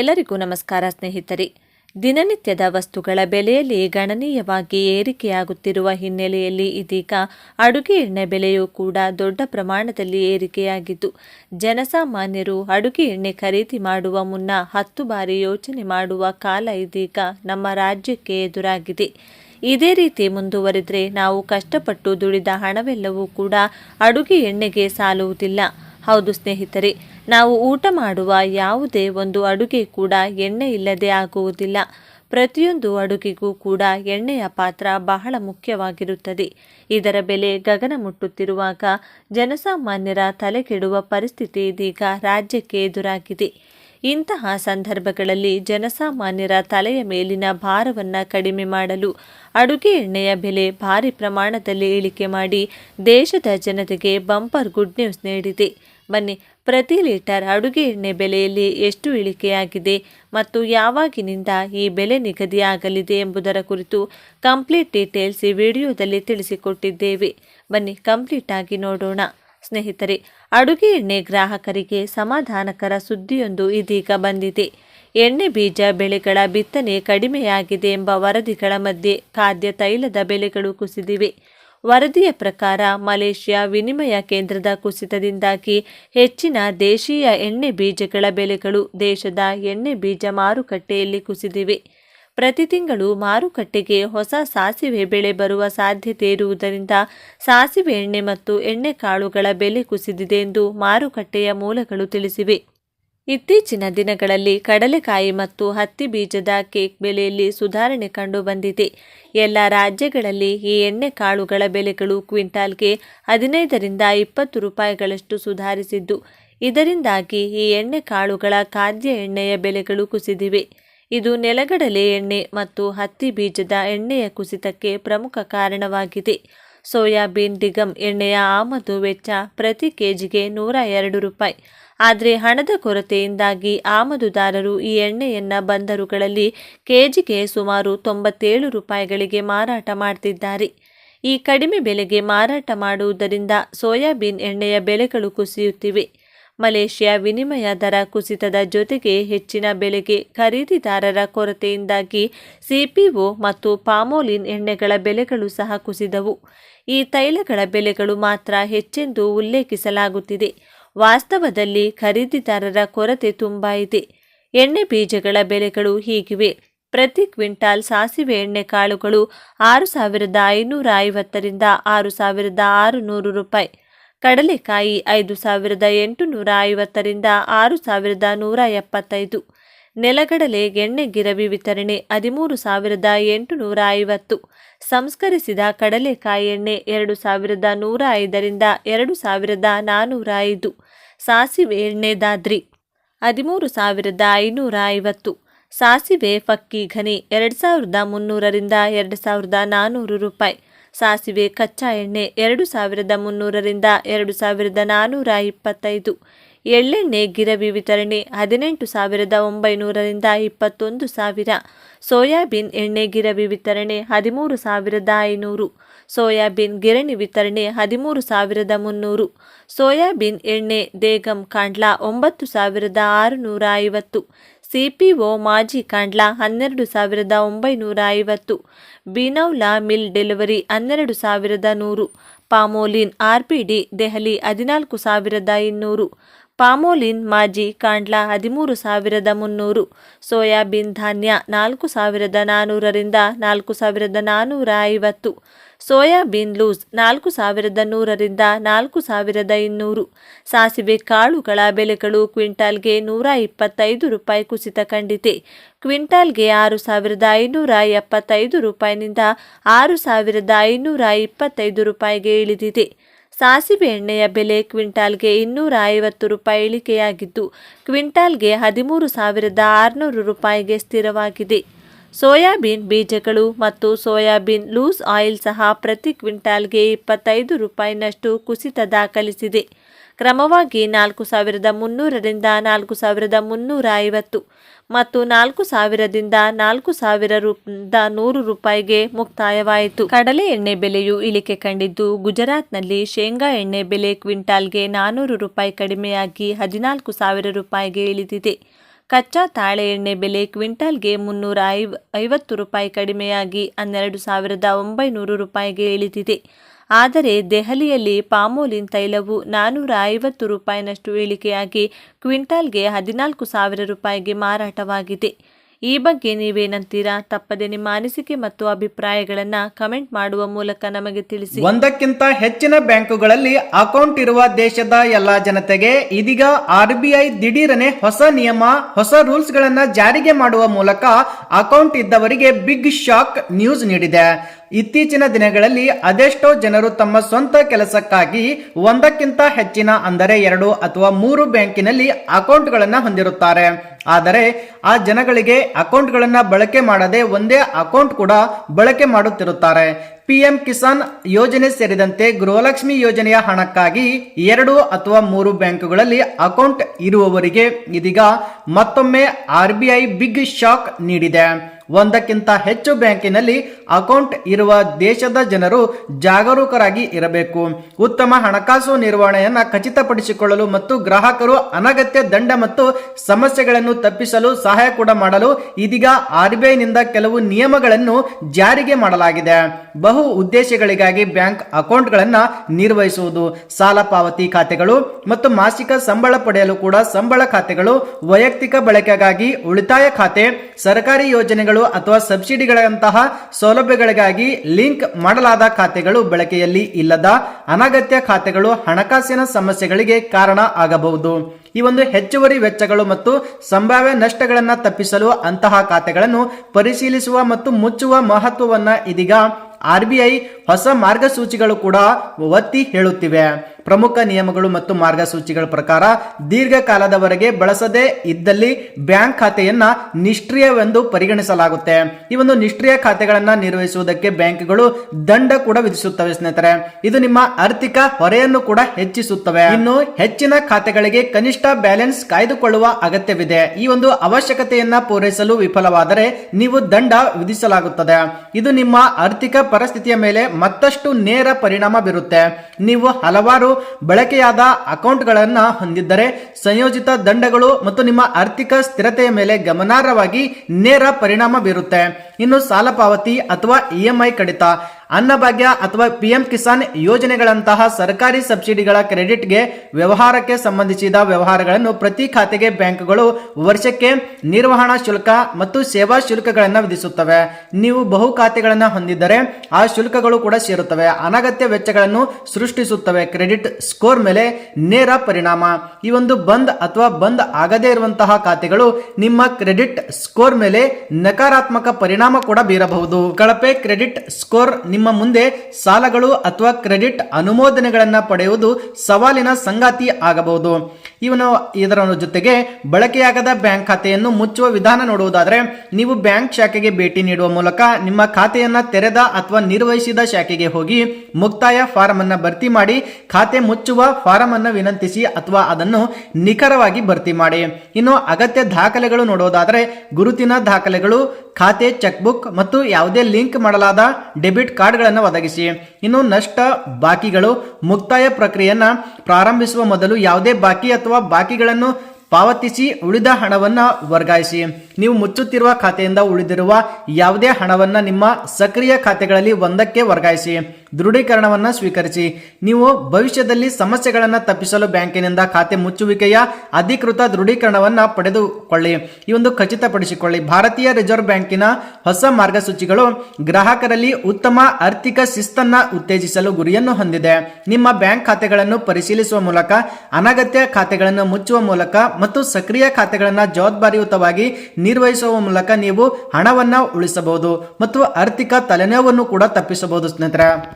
ಎಲ್ಲರಿಗೂ ನಮಸ್ಕಾರ ಸ್ನೇಹಿತರೆ. ದಿನನಿತ್ಯದ ವಸ್ತುಗಳ ಬೆಲೆಯಲ್ಲಿ ಗಣನೀಯವಾಗಿ ಏರಿಕೆಯಾಗುತ್ತಿರುವ ಹಿನ್ನೆಲೆಯಲ್ಲಿ ಇದೀಗ ಅಡುಗೆ ಎಣ್ಣೆ ಬೆಲೆಯೂ ಕೂಡ ದೊಡ್ಡ ಪ್ರಮಾಣದಲ್ಲಿ ಏರಿಕೆಯಾಗಿದ್ದು, ಜನಸಾಮಾನ್ಯರು ಅಡುಗೆ ಎಣ್ಣೆ ಖರೀದಿ ಮಾಡುವ ಮುನ್ನ ಹತ್ತು ಬಾರಿ ಯೋಚನೆ ಮಾಡುವ ಕಾಲ ಇದೀಗ ನಮ್ಮ ರಾಜ್ಯಕ್ಕೆ ಎದುರಾಗಿದೆ. ಇದೇ ರೀತಿ ಮುಂದುವರಿದರೆ ನಾವು ಕಷ್ಟಪಟ್ಟು ದುಡಿದ ಹಣವೆಲ್ಲವೂ ಕೂಡ ಅಡುಗೆ ಎಣ್ಣೆಗೆ ಸಾಲುವುದಿಲ್ಲ. ಹೌದು ಸ್ನೇಹಿತರೆ ನಾವು ಊಟ ಮಾಡುವ ಯಾವುದೇ ಒಂದು ಅಡುಗೆ ಕೂಡ ಎಣ್ಣೆ ಇಲ್ಲದೆ ಆಗುವುದಿಲ್ಲ. ಪ್ರತಿಯೊಂದು ಅಡುಗೆಗೂ ಕೂಡ ಎಣ್ಣೆಯ ಪಾತ್ರ ಬಹಳ ಮುಖ್ಯವಾಗಿರುತ್ತದೆ. ಇದರ ಬೆಲೆ ಗಗನ ಮುಟ್ಟುತ್ತಿರುವಾಗ ಜನಸಾಮಾನ್ಯರ ತಲೆ ಕೆಡುವ ಪರಿಸ್ಥಿತಿ ಇದೀಗ ರಾಜ್ಯಕ್ಕೆ ಎದುರಾಗಿದೆ. ಇಂತಹ ಸಂದರ್ಭಗಳಲ್ಲಿ ಜನಸಾಮಾನ್ಯರ ತಲೆಯ ಮೇಲಿನ ಭಾರವನ್ನು ಕಡಿಮೆ ಮಾಡಲು ಅಡುಗೆ ಎಣ್ಣೆಯ ಬೆಲೆ ಭಾರಿ ಪ್ರಮಾಣದಲ್ಲಿ ಇಳಿಕೆ ಮಾಡಿ ದೇಶದ ಜನತೆಗೆ ಬಂಪರ್ ಗುಡ್ ನ್ಯೂಸ್ ನೀಡಿದೆ. ಬನ್ನಿ ಪ್ರತಿ ಲೀಟರ್ ಅಡುಗೆ ಎಣ್ಣೆ ಬೆಲೆಯಲ್ಲಿ ಎಷ್ಟು ಇಳಿಕೆಯಾಗಿದೆ ಮತ್ತು ಯಾವಾಗಿನಿಂದ ಈ ಬೆಲೆ ನಿಗದಿಯಾಗಲಿದೆ ಎಂಬುದರ ಕುರಿತು ಕಂಪ್ಲೀಟ್ ಡೀಟೇಲ್ಸ್ ಈ ವಿಡಿಯೋದಲ್ಲಿ ತಿಳಿಸಿಕೊಟ್ಟಿದ್ದೇವೆ. ಬನ್ನಿ ಕಂಪ್ಲೀಟ್ ಆಗಿ ನೋಡೋಣ. ಸ್ನೇಹಿತರೆ, ಅಡುಗೆ ಎಣ್ಣೆ ಗ್ರಾಹಕರಿಗೆ ಸಮಾಧಾನಕರ ಸುದ್ದಿಯೊಂದು ಇದೀಗ ಬಂದಿದೆ. ಎಣ್ಣೆ ಬೀಜ ಬೆಳೆಗಳ ಬಿತ್ತನೆ ಕಡಿಮೆಯಾಗಿದೆ ಎಂಬ ವರದಿಗಳ ಮಧ್ಯೆ ಖಾದ್ಯ ತೈಲದ ಬೆಲೆಗಳು ಕುಸಿದಿವೆ. ವರದಿಯ ಪ್ರಕಾರ ಮಲೇಷ್ಯಾ ವಿನಿಮಯ ಕೇಂದ್ರದ ಕುಸಿತದಿಂದಾಗಿ ಹೆಚ್ಚಿನ ದೇಶೀಯ ಎಣ್ಣೆ ಬೀಜಗಳ ಬೆಲೆಗಳು ದೇಶದ ಎಣ್ಣೆ ಬೀಜ ಮಾರುಕಟ್ಟೆಯಲ್ಲಿ ಕುಸಿದಿವೆ. ಪ್ರತಿ ತಿಂಗಳು ಮಾರುಕಟ್ಟೆಗೆ ಹೊಸ ಸಾಸಿವೆ ಬೆಳೆ ಬರುವ ಸಾಧ್ಯತೆ ಇರುವುದರಿಂದ ಸಾಸಿವೆ ಎಣ್ಣೆ ಮತ್ತು ಎಣ್ಣೆ ಕಾಳುಗಳ ಬೆಲೆ ಕುಸಿದಿದೆ ಎಂದು ಮಾರುಕಟ್ಟೆಯ ಮೂಲಗಳು ತಿಳಿಸಿವೆ. ಇತ್ತೀಚಿನ ದಿನಗಳಲ್ಲಿ ಕಡಲೆಕಾಯಿ ಮತ್ತು ಹತ್ತಿ ಬೀಜದ ಕೇಕ್ ಬೆಲೆಯಲ್ಲಿ ಸುಧಾರಣೆ ಕಂಡುಬಂದಿದೆ. ಎಲ್ಲ ರಾಜ್ಯಗಳಲ್ಲಿ ಈ ಎಣ್ಣೆ ಕಾಳುಗಳ ಬೆಲೆಗಳು ಕ್ವಿಂಟಾಲ್ಗೆ ಹದಿನೈದರಿಂದ ಇಪ್ಪತ್ತು ರೂಪಾಯಿಗಳಷ್ಟು ಸುಧಾರಿಸಿದ್ದು. ಇದರಿಂದಾಗಿ ಈ ಎಣ್ಣೆ ಕಾಳುಗಳ ಖಾದ್ಯ ಎಣ್ಣೆಯ ಬೆಲೆಗಳು ಕುಸಿದಿವೆ. ಇದು ನೆಲಗಡಲೆ ಎಣ್ಣೆ ಮತ್ತು ಹತ್ತಿ ಬೀಜದ ಎಣ್ಣೆಯ ಕುಸಿತಕ್ಕೆ ಪ್ರಮುಖ ಕಾರಣವಾಗಿದೆ. ಸೋಯಾಬೀನ್, ಡಿಗಮ್ ಎಣ್ಣೆಯ ಆಮದು ವೆಚ್ಚ ಪ್ರತಿ ಕೆಜಿಗೆ ನೂರ ಎರಡು ರೂಪಾಯಿ. ಆದರೆ ಹಣದ ಕೊರತೆಯಿಂದಾಗಿ ಆಮದುದಾರರು ಈ ಎಣ್ಣೆಯನ್ನು ಬಂದರುಗಳಲ್ಲಿ ಕೆಜಿಗೆ ಸುಮಾರು ತೊಂಬತ್ತೇಳು ರೂಪಾಯಿಗಳಿಗೆ ಮಾರಾಟ ಮಾಡ್ತಿದ್ದಾರೆ. ಈ ಕಡಿಮೆ ಬೆಲೆಗೆ ಮಾರಾಟ ಮಾಡುವುದರಿಂದ ಸೋಯಾಬೀನ್ ಎಣ್ಣೆಯ ಬೆಲೆಗಳು ಕುಸಿಯುತ್ತಿವೆ. ಮಲೇಷ್ಯಾ ವಿನಿಮಯ ದರ ಕುಸಿತದ ಜೊತೆಗೆ ಹೆಚ್ಚಿನ ಬೆಲೆಗೆ ಖರೀದಿದಾರರ ಕೊರತೆಯಿಂದಾಗಿ ಸಿಪಿಒ ಮತ್ತು ಪಾಮೋಲಿನ್ ಎಣ್ಣೆಗಳ ಬೆಲೆಗಳು ಸಹ ಕುಸಿದವು. ಈ ತೈಲಗಳ ಬೆಲೆಗಳು ಮಾತ್ರ ಹೆಚ್ಚೆಂದು ಉಲ್ಲೇಖಿಸಲಾಗುತ್ತಿದೆ. ವಾಸ್ತವದಲ್ಲಿ ಖರೀದಿದಾರರ ಕೊರತೆ ತುಂಬ ಇದೆ. ಎಣ್ಣೆ ಬೀಜಗಳ ಬೆಲೆಗಳು ಹೀಗಿವೆ. ಪ್ರತಿ ಕ್ವಿಂಟಾಲ್ ಸಾಸಿವೆ ಎಣ್ಣೆ ಕಾಳುಗಳು ಆರು ಸಾವಿರದ ಐನೂರ ಐವತ್ತರಿಂದ ಆರು ಸಾವಿರದ ಆರುನೂರು ರೂಪಾಯಿ. ಕಡಲೆಕಾಯಿ ಐದು ಸಾವಿರದ ಎಂಟುನೂರ ಐವತ್ತರಿಂದ ಆರು ಸಾವಿರದ ನೂರ ಎಪ್ಪತ್ತೈದು. ನೆಲಗಡಲೆ ಎಣ್ಣೆ ಗಿರವಿ ವಿತರಣೆ ಹದಿಮೂರು ಸಾವಿರದ ಎಂಟುನೂರ ಐವತ್ತು. ಸಂಸ್ಕರಿಸಿದ ಕಡಲೆಕಾಯಿ ಎಣ್ಣೆ ಎರಡು ಸಾವಿರದ ನೂರ ಐದರಿಂದ ಎರಡು ಸಾವಿರದ ನಾನ್ನೂರ ಐದು. ಸಾಸಿವೆ ಎಣ್ಣೆದಾದ್ರಿ. ಹದಿಮೂರು ಸಾವಿರದ ಐನೂರ ಐವತ್ತು. ಸಾಸಿವೆ ಫಕ್ಕಿ ಘನಿ ಎರಡು ಸಾವಿರದ ಮುನ್ನೂರರಿಂದ ಎರಡು ಸಾವಿರದ ನಾನ್ನೂರು ರೂಪಾಯಿ. ಸಾಸಿವೆ ಕಚ್ಚಾ ಎಣ್ಣೆ ಎರಡು ಸಾವಿರದ ಮುನ್ನೂರರಿಂದ ಎರಡು ಸಾವಿರದ ನಾನ್ನೂರ ಇಪ್ಪತ್ತೈದು. ಎಳ್ಳೆಣ್ಣೆ ಗಿರವಿ ವಿತರಣೆ ಹದಿನೆಂಟು ಸಾವಿರದ ಒಂಬೈನೂರರಿಂದ ಇಪ್ಪತ್ತೊಂದು ಸಾವಿರ. ಸೋಯಾಬೀನ್ ಎಣ್ಣೆ ಗಿರವಿ ವಿತರಣೆ ಹದಿಮೂರು ಸಾವಿರದ ಐನೂರು. ಸೋಯಾಬೀನ್ ಗಿರಣಿ ವಿತರಣೆ ಹದಿಮೂರು ಸಾವಿರದ ಮುನ್ನೂರು. ಸೋಯಾಬೀನ್ ಎಣ್ಣೆ ದೇಗಂ ಕಾಂಡ್ಲಾ ಒಂಬತ್ತು ಸಾವಿರದ ಆರುನೂರ ಐವತ್ತು. ಸಿಪಿಒ ಮಾಜಿ ಕಾಂಡ್ಲಾ ಹನ್ನೆರಡು ಸಾವಿರದ ಒಂಬೈನೂರ ಐವತ್ತು. ಬಿನೌಲಾ ಮಿಲ್ ಡೆಲಿವರಿ ಹನ್ನೆರಡು ಸಾವಿರದ ನೂರು. ಪಾಮೋಲಿನ್ ಆರ್ಪಿಡಿ ದೆಹಲಿ ಹದಿನಾಲ್ಕು ಸಾವಿರದ ಇನ್ನೂರು. ಪಾಮೋಲಿನ್, ಮಾಜಿ ಕಾಂಡ್ಲಾ ಹದಿಮೂರು ಸಾವಿರದ ಮುನ್ನೂರು, ಸೋಯಾಬೀನ್ ಧಾನ್ಯ ನಾಲ್ಕು ಸಾವಿರದ ನಾನ್ನೂರರಿಂದ ನಾಲ್ಕು ಸಾವಿರದ ನಾನ್ನೂರ ಐವತ್ತು, ಸೋಯಾಬೀನ್ ಲೂಸ್ ನಾಲ್ಕು ಸಾವಿರದ ನೂರರಿಂದ ನಾಲ್ಕು ಸಾವಿರದ ಇನ್ನೂರು. ಸಾಸಿವೆ ಕಾಳುಗಳ ಬೆಲೆಗಳು ಕ್ವಿಂಟಾಲ್ಗೆ ನೂರ ಇಪ್ಪತ್ತೈದು ರೂಪಾಯಿ ಕುಸಿತ ಕಂಡಿದೆ. ಕ್ವಿಂಟಾಲ್ಗೆ ಆರು ಸಾವಿರದ ಐನೂರ ಎಪ್ಪತ್ತೈದು ರೂಪಾಯಿನಿಂದ ಆರು ಸಾವಿರದ ಐನೂರ ಇಪ್ಪತ್ತೈದು ರೂಪಾಯಿಗೆ ಇಳಿದಿದೆ. ಸಾಸಿವೆ ಎಣ್ಣೆಯ ಬೆಲೆ ಕ್ವಿಂಟಾಲ್ಗೆ ಇನ್ನೂರ ಐವತ್ತು ರೂಪಾಯಿ ಇಳಿಕೆಯಾಗಿದ್ದು, ಕ್ವಿಂಟಾಲ್ಗೆ ಹದಿಮೂರು ಸಾವಿರದ ಆರುನೂರು ರೂಪಾಯಿಗೆ ಸ್ಥಿರವಾಗಿದೆ. ಸೋಯಾಬೀನ್ ಬೀಜಗಳು ಮತ್ತು ಸೋಯಾಬೀನ್ ಲೂಸ್ ಆಯಿಲ್ ಸಹ ಪ್ರತಿ ಕ್ವಿಂಟಾಲ್ಗೆ ಇಪ್ಪತ್ತೈದು ರೂಪಾಯಿನಷ್ಟು ಕುಸಿತ ದಾಖಲಿಸಿದೆ. ಕ್ರಮವಾಗಿ ನಾಲ್ಕು ಸಾವಿರದ ಮುನ್ನೂರರಿಂದ ನಾಲ್ಕು ಸಾವಿರದ ಮುನ್ನೂರ ಐವತ್ತು ಮತ್ತು ನಾಲ್ಕು ಸಾವಿರದಿಂದ ನಾಲ್ಕು ಸಾವಿರ ರಿಂದ ನೂರು ರೂಪಾಯಿಗೆ ಮುಕ್ತಾಯವಾಯಿತು. ಕಡಲೆ ಎಣ್ಣೆ ಬೆಲೆಯು ಇಳಿಕೆ ಕಂಡಿದ್ದು ಗುಜರಾತ್ನಲ್ಲಿ ಶೇಂಗಾ ಎಣ್ಣೆ ಬೆಲೆ ಕ್ವಿಂಟಾಲ್ಗೆ ನಾನ್ನೂರು ರೂಪಾಯಿ ಕಡಿಮೆಯಾಗಿ ಹದಿನಾಲ್ಕು ಸಾವಿರ ರೂಪಾಯಿಗೆ ಇಳಿದಿದೆ. ಕಚ್ಚಾ ತಾಳೆ ಎಣ್ಣೆ ಬೆಲೆ ಕ್ವಿಂಟಾಲ್ಗೆ ಮುನ್ನೂರ ಐವ್, ಐವತ್ತು ರೂಪಾಯಿ ಕಡಿಮೆಯಾಗಿ ಹನ್ನೆರಡು ಸಾವಿರದ ಒಂಬೈನೂರು ರೂಪಾಯಿಗೆ ಇಳಿದಿದೆ. ಆದರೆ ದೆಹಲಿಯಲ್ಲಿ ಪಾಮೋಲಿನ್ ತೈಲವು ನಾನ್ನೂರ ಐವತ್ತು ರೂಪಾಯಿನಷ್ಟು ಇಳಿಕೆಯಾಗಿ ಕ್ವಿಂಟಾಲ್ಗೆ ಹದಿನಾಲ್ಕು ಸಾವಿರ ರೂಪಾಯಿಗೆ ಮಾರಾಟವಾಗಿದೆ. ಈ ಬಗ್ಗೆ ನೀವೇನಂತೀರಾ? ತಪ್ಪದೆ ನಿಮ್ಮ ಅನಿಸಿಕೆ ಮತ್ತು ಅಭಿಪ್ರಾಯಗಳನ್ನು ಕಮೆಂಟ್ ಮಾಡುವ ಮೂಲಕ ನಮಗೆ ತಿಳಿಸಿ. ಒಂದಕ್ಕಿಂತ ಹೆಚ್ಚಿನ ಬ್ಯಾಂಕುಗಳಲ್ಲಿ ಅಕೌಂಟ್ ಇರುವ ದೇಶದ ಎಲ್ಲಾ ಜನತೆಗೆ ಇದೀಗ ಆರ್ ಬಿ ದಿಢೀರನೆ ಹೊಸ ನಿಯಮ, ಹೊಸ ರೂಲ್ಸ್ ಗಳನ್ನ ಜಾರಿಗೆ ಮಾಡುವ ಮೂಲಕ ಅಕೌಂಟ್ ಇದ್ದವರಿಗೆ ಬಿಗ್ ಶಾಕ್ ನ್ಯೂಸ್ ನೀಡಿದೆ. ಇತ್ತೀಚಿನ ದಿನಗಳಲ್ಲಿ ಅದೆಷ್ಟೋ ಜನರು ತಮ್ಮ ಸ್ವಂತ ಕೆಲಸಕ್ಕಾಗಿ ಒಂದಕ್ಕಿಂತ ಹೆಚ್ಚಿನ ಅಂದರೆ ಎರಡು ಅಥವಾ ಮೂರು ಬ್ಯಾಂಕಿನಲ್ಲಿ ಅಕೌಂಟ್ಗಳನ್ನು ಹೊಂದಿರುತ್ತಾರೆ. ಆದರೆ ಆ ಜನಗಳಿಗೆ ಅಕೌಂಟ್ಗಳನ್ನು ಬಳಕೆ ಮಾಡದೆ ಒಂದೇ ಅಕೌಂಟ್ ಕೂಡ ಬಳಕೆ ಮಾಡುತ್ತಿರುತ್ತಾರೆ. ಪಿಎಂ ಕಿಸಾನ್ ಯೋಜನೆ ಸೇರಿದಂತೆ ಗೃಹಲಕ್ಷ್ಮಿ ಯೋಜನೆಯ ಹಣಕ್ಕಾಗಿ ಎರಡು ಅಥವಾ ಮೂರು ಬ್ಯಾಂಕುಗಳಲ್ಲಿ ಅಕೌಂಟ್ ಇರುವವರಿಗೆ ಇದೀಗ ಮತ್ತೊಮ್ಮೆ ಆರ್ ಬಿಗ್ ಶಾಕ್ ನೀಡಿದೆ. ಒಂದಕ್ಕಿಂತ ಹೆಚ್ಚು ಬ್ಯಾಂಕಿನಲ್ಲಿ ಅಕೌಂಟ್ ಇರುವ ದೇಶದ ಜನರು ಜಾಗರೂಕರಾಗಿ ಇರಬೇಕು. ಉತ್ತಮ ಹಣಕಾಸು ನಿರ್ವಹಣೆಯನ್ನು ಖಚಿತಪಡಿಸಿಕೊಳ್ಳಲು ಮತ್ತು ಗ್ರಾಹಕರು ಅನಗತ್ಯ ದಂಡ ಮತ್ತು ಸಮಸ್ಯೆಗಳನ್ನು ತಪ್ಪಿಸಲು ಸಹಾಯ ಕೂಡ ಮಾಡಲು ಇದೀಗ ಐನಿಂದ ಕೆಲವು ನಿಯಮಗಳನ್ನು ಜಾರಿಗೆ ಮಾಡಲಾಗಿದೆ. ಬಹು ಉದ್ದೇಶಗಳಿಗಾಗಿ ಬ್ಯಾಂಕ್ ಅಕೌಂಟ್ಗಳನ್ನು ನಿರ್ವಹಿಸುವುದು, ಸಾಲ ಪಾವತಿ ಖಾತೆಗಳು ಮತ್ತು ಮಾಸಿಕ ಸಂಬಳ ಪಡೆಯಲು ಕೂಡ ಸಂಬಳ ಖಾತೆಗಳು, ವೈಯಕ್ತಿಕ ಬಳಕೆಗಾಗಿ ಉಳಿತಾಯ ಖಾತೆ, ಸರ್ಕಾರಿ ಯೋಜನೆಗಳು ಅಥವಾ ಸಬ್ಸಿಡಿಗಳಂತಹ ಸೌಲಭ್ಯಗಳಿಗಾಗಿ ಲಿಂಕ್ ಮಾಡಲಾದ ಖಾತೆಗಳು ಬಳಕೆಯಲ್ಲಿ ಇಲ್ಲದ ಅನಗತ್ಯ ಖಾತೆಗಳು ಹಣಕಾಸಿನ ಸಮಸ್ಯೆಗಳಿಗೆ ಕಾರಣ ಆಗಬಹುದು. ಈ ಒಂದು ಹೆಚ್ಚುವರಿ ವೆಚ್ಚಗಳು ಮತ್ತು ಸಂಭಾವ್ಯ ನಷ್ಟಗಳನ್ನು ತಪ್ಪಿಸಲು ಅಂತಹ ಖಾತೆಗಳನ್ನು ಪರಿಶೀಲಿಸುವ ಮತ್ತು ಮುಚ್ಚುವ ಮಹತ್ವವನ್ನು ಇದೀಗ ಆರ್ ಬಿ ಐ ಹೊಸ ಮಾರ್ಗಸೂಚಿಗಳು ಕೂಡ ಒತ್ತಿ ಹೇಳುತ್ತಿವೆ. ಪ್ರಮುಖ ನಿಯಮಗಳು ಮತ್ತು ಮಾರ್ಗಸೂಚಿಗಳ ಪ್ರಕಾರ ದೀರ್ಘಕಾಲದವರೆಗೆ ಬಳಸದೇ ಇದ್ದಲ್ಲಿ ಬ್ಯಾಂಕ್ ಖಾತೆಯನ್ನ ನಿಷ್ಕ್ರಿಯವೆಂದು ಪರಿಗಣಿಸಲಾಗುತ್ತೆ. ಈ ಒಂದು ನಿಷ್ಕ್ರಿಯ ಖಾತೆಗಳನ್ನ ನಿರ್ವಹಿಸುವುದಕ್ಕೆ ಬ್ಯಾಂಕ್ಗಳು ದಂಡ ಕೂಡ ವಿಧಿಸುತ್ತವೆ ಸ್ನೇಹಿತರೆ. ಇದು ನಿಮ್ಮ ಆರ್ಥಿಕ ಹೊರೆಯನ್ನು ಕೂಡ ಹೆಚ್ಚಿಸುತ್ತವೆ. ಇನ್ನು ಹೆಚ್ಚಿನ ಖಾತೆಗಳಿಗೆ ಕನಿಷ್ಠ ಬ್ಯಾಲೆನ್ಸ್ ಕಾಯ್ದುಕೊಳ್ಳುವ ಅಗತ್ಯವಿದೆ. ಈ ಒಂದು ಅವಶ್ಯಕತೆಯನ್ನ ಪೂರೈಸಲು ವಿಫಲವಾದರೆ ನೀವು ದಂಡ ವಿಧಿಸಲಾಗುತ್ತದೆ. ಇದು ನಿಮ್ಮ ಆರ್ಥಿಕ ಪರಿಸ್ಥಿತಿಯ ಮೇಲೆ ಮತ್ತಷ್ಟು ನೇರ ಪರಿಣಾಮ ಬೀರುತ್ತೆ. ನೀವು ಹಲವಾರು ಬಳಕೆಯಾದ ಅಕೌಂಟ್ಗಳನ್ನು ಹೊಂದಿದ್ದರೆ ಸಂಯೋಜಿತ ದಂಡಗಳು ಮತ್ತು ನಿಮ್ಮ ಆರ್ಥಿಕ ಸ್ಥಿರತೆಯ ಮೇಲೆ ಗಮನಾರ್ಹವಾಗಿ ನೇರ ಪರಿಣಾಮ ಬೀರುತ್ತೆ. ಇನ್ನು ಸಾಲ ಪಾವತಿ ಅಥವಾ ಇಎಂಐ ಕಡಿತ. ಅನ್ನಭಾಗ್ಯ ಅಥವಾ ಪಿಎಂ ಕಿಸಾನ್ ಯೋಜನೆಗಳಂತಹ ಸರ್ಕಾರಿ ಸಬ್ಸಿಡಿಗಳ ಕ್ರೆಡಿಟ್ಗೆ ವ್ಯವಹಾರಕ್ಕೆ ಸಂಬಂಧಿಸಿದ ವ್ಯವಹಾರಗಳನ್ನು ಪ್ರತಿ ಖಾತೆಗೆ ಬ್ಯಾಂಕ್ಗಳು ವರ್ಷಕ್ಕೆ ನಿರ್ವಹಣಾ ಶುಲ್ಕ ಮತ್ತು ಸೇವಾ ಶುಲ್ಕಗಳನ್ನು ವಿಧಿಸುತ್ತವೆ. ನೀವು ಬಹು ಖಾತೆಗಳನ್ನು ಹೊಂದಿದ್ದರೆ ಆ ಶುಲ್ಕಗಳು ಕೂಡ ಸೇರುತ್ತವೆ. ಅನಗತ್ಯ ವೆಚ್ಚಗಳನ್ನು ಸೃಷ್ಟಿಸುತ್ತವೆ. ಕ್ರೆಡಿಟ್ ಸ್ಕೋರ್ ಮೇಲೆ ನೇರ ಪರಿಣಾಮ. ಈ ಒಂದು ಬಂದ್ ಅಥವಾ ಬಂದ್ ಆಗದೇ ಇರುವಂತಹ ಖಾತೆಗಳು ನಿಮ್ಮ ಕ್ರೆಡಿಟ್ ಸ್ಕೋರ್ ಮೇಲೆ ನಕಾರಾತ್ಮಕ ಪರಿಣಾಮ ಕೂಡ ಬೀರಬಹುದು. ಕಳಪೆ ಕ್ರೆಡಿಟ್ ಸ್ಕೋರ್ ನಿಮ್ಮ ಮುಂದೆ ಸಾಲಗಳು ಅಥವಾ ಕ್ರೆಡಿಟ್ ಅನುಮೋದನೆಗಳನ್ನು ಪಡೆಯುವುದು ಸವಾಲಿನ ಸಂಗಾತಿ ಆಗಬಹುದು. ಇವನು ಇದರ ಜೊತೆಗೆ ಬಳಕೆಯಾಗದ ಬ್ಯಾಂಕ್ ಖಾತೆಯನ್ನು ಮುಚ್ಚುವ ವಿಧಾನ ನೋಡುವುದಾದರೆ, ನೀವು ಬ್ಯಾಂಕ್ ಶಾಖೆಗೆ ಭೇಟಿ ನೀಡುವ ಮೂಲಕ ನಿಮ್ಮ ಖಾತೆಯನ್ನು ತೆರೆದ ಅಥವಾ ನಿರ್ವಹಿಸಿದ ಶಾಖೆಗೆ ಹೋಗಿ ಮುಕ್ತಾಯ ಫಾರಂ ಅನ್ನು ಭರ್ತಿ ಮಾಡಿ, ಖಾತೆ ಮುಚ್ಚುವ ಫಾರಂ ಅನ್ನು ವಿನಂತಿಸಿ ಅಥವಾ ಅದನ್ನು ನಿಖರವಾಗಿ ಭರ್ತಿ ಮಾಡಿ. ಇನ್ನು ಅಗತ್ಯ ದಾಖಲೆಗಳು ನೋಡುವುದಾದರೆ, ಗುರುತಿನ ದಾಖಲೆಗಳು ಖಾತೆ, ಚೆಕ್ಬುಕ್ ಮತ್ತು ಯಾವುದೇ ಲಿಂಕ್ ಮಾಡಲಾದ ಡೆಬಿಟ್ ಕಾರ್ಡ್ಗಳನ್ನು ಒದಗಿಸಿ. ಇನ್ನು ನಷ್ಟ ಬಾಕಿಗಳು, ಮುಕ್ತಾಯ ಪ್ರಕ್ರಿಯೆಯನ್ನು ಪ್ರಾರಂಭಿಸುವ ಮೊದಲು ಯಾವುದೇ ಬಾಕಿ ಅಥವಾ ಬಾಕಿಗಳನ್ನು ಪಾವತಿಸಿ ಉಳಿದ ಹಣವನ್ನು ವರ್ಗಾಯಿಸಿ. ನೀವು ಮುಚ್ಚುತ್ತಿರುವ ಖಾತೆಯಿಂದ ಉಳಿದಿರುವ ಯಾವುದೇ ಹಣವನ್ನು ನಿಮ್ಮ ಸಕ್ರಿಯ ಖಾತೆಗಳಲ್ಲಿ ಒಂದಕ್ಕೆ ವರ್ಗಾಯಿಸಿ. ದೃಢೀಕರಣವನ್ನ ಸ್ವೀಕರಿಸಿ. ನೀವು ಭವಿಷ್ಯದಲ್ಲಿ ಸಮಸ್ಯೆಗಳನ್ನು ತಪ್ಪಿಸಲು ಬ್ಯಾಂಕಿನಿಂದ ಖಾತೆ ಮುಚ್ಚುವಿಕೆಯ ಅಧಿಕೃತ ದೃಢೀಕರಣವನ್ನು ಪಡೆದುಕೊಳ್ಳಿ. ಈ ಒಂದು ಖಚಿತಪಡಿಸಿಕೊಳ್ಳಿ. ಭಾರತೀಯ ರಿಸರ್ವ್ ಬ್ಯಾಂಕಿನ ಹೊಸ ಮಾರ್ಗಸೂಚಿಗಳು ಗ್ರಾಹಕರಲ್ಲಿ ಉತ್ತಮ ಆರ್ಥಿಕ ಶಿಸ್ತನ್ನು ಉತ್ತೇಜಿಸಲು ಗುರಿಯನ್ನು ಹೊಂದಿದೆ. ನಿಮ್ಮ ಬ್ಯಾಂಕ್ ಖಾತೆಗಳನ್ನು ಪರಿಶೀಲಿಸುವ ಮೂಲಕ, ಅನಗತ್ಯ ಖಾತೆಗಳನ್ನು ಮುಚ್ಚುವ ಮೂಲಕ ಮತ್ತು ಸಕ್ರಿಯ ಖಾತೆಗಳನ್ನು ಜವಾಬ್ದಾರಿಯುತವಾಗಿ ನಿರ್ವಹಿಸುವ ಮೂಲಕ ನೀವು ಹಣವನ್ನು ಉಳಿಸಬಹುದು ಮತ್ತು ಆರ್ಥಿಕ ತಲೆನೋವನ್ನು ಕೂಡ ತಪ್ಪಿಸಬಹುದು ಸ್ನೇಹಿತರೆ.